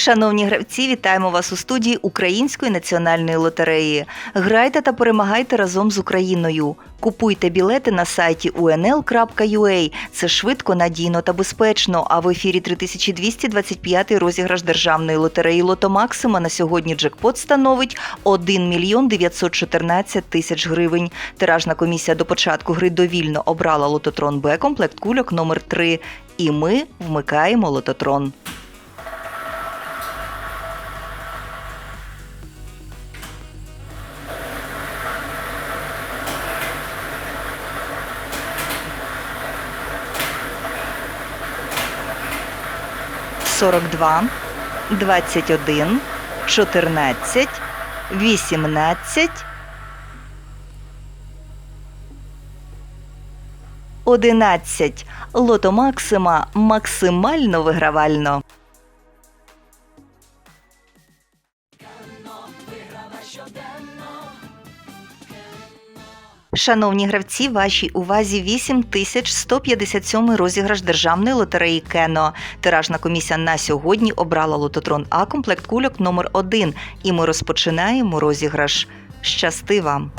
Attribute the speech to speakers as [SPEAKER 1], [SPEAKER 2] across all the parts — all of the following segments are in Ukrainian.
[SPEAKER 1] Шановні гравці, вітаємо вас у студії Української національної лотереї. Грайте та перемагайте разом з Україною. Купуйте білети на сайті unl.ua. Це швидко, надійно та безпечно. А в ефірі 3225 розіграш державної лотереї Лото Максима на сьогодні джекпот становить 1 мільйон 914 тисяч гривень. Тиражна комісія до початку гри довільно обрала лототрон Б комплект кульок номер 3 І ми вмикаємо лототрон. Сорок два, двадцять один, чотирнадцять, вісімнадцять, одинадцять. Лото Максима максимально вигравально. Шановні гравці, вашій увазі 8157 розіграш державної лотереї Кено. Тиражна комісія на сьогодні обрала лототрон А комплект кульок номер 1 І ми розпочинаємо розіграш. Щасти вам!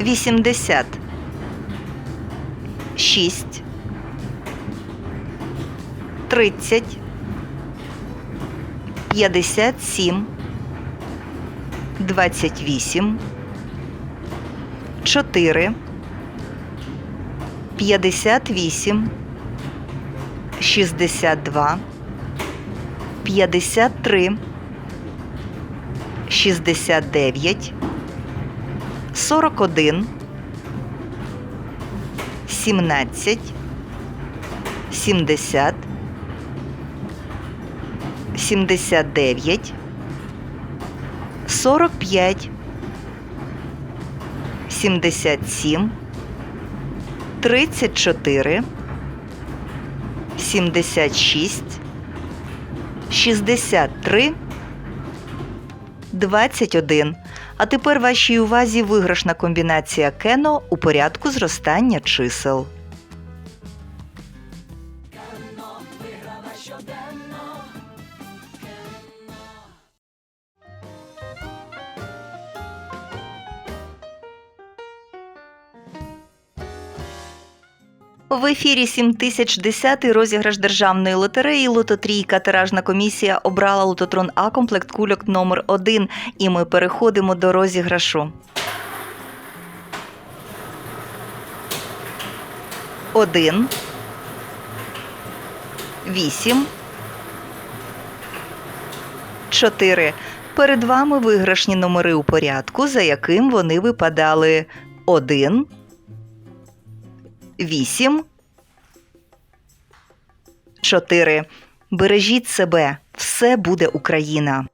[SPEAKER 1] Вісімдесят. Шість. Тридцять. 57, 28, 4, 58, 62, 53, 69, 41, 17, 70, 79, 45, 77, 34, 76, 63, 21. А тепер вашій увазі виграшна комбінація Кено у порядку зростання чисел. В ефірі 7010 розіграш державної лотереї Лототрійка. Тиражна комісія обрала лототрон А комплект кульок номер 1 І ми переходимо до розіграшу. Один. Вісім. Чотири. Перед вами виграшні номери у порядку, за яким вони випадали. Один. Вісім. Чотири. Бережіть себе. Все буде Україна.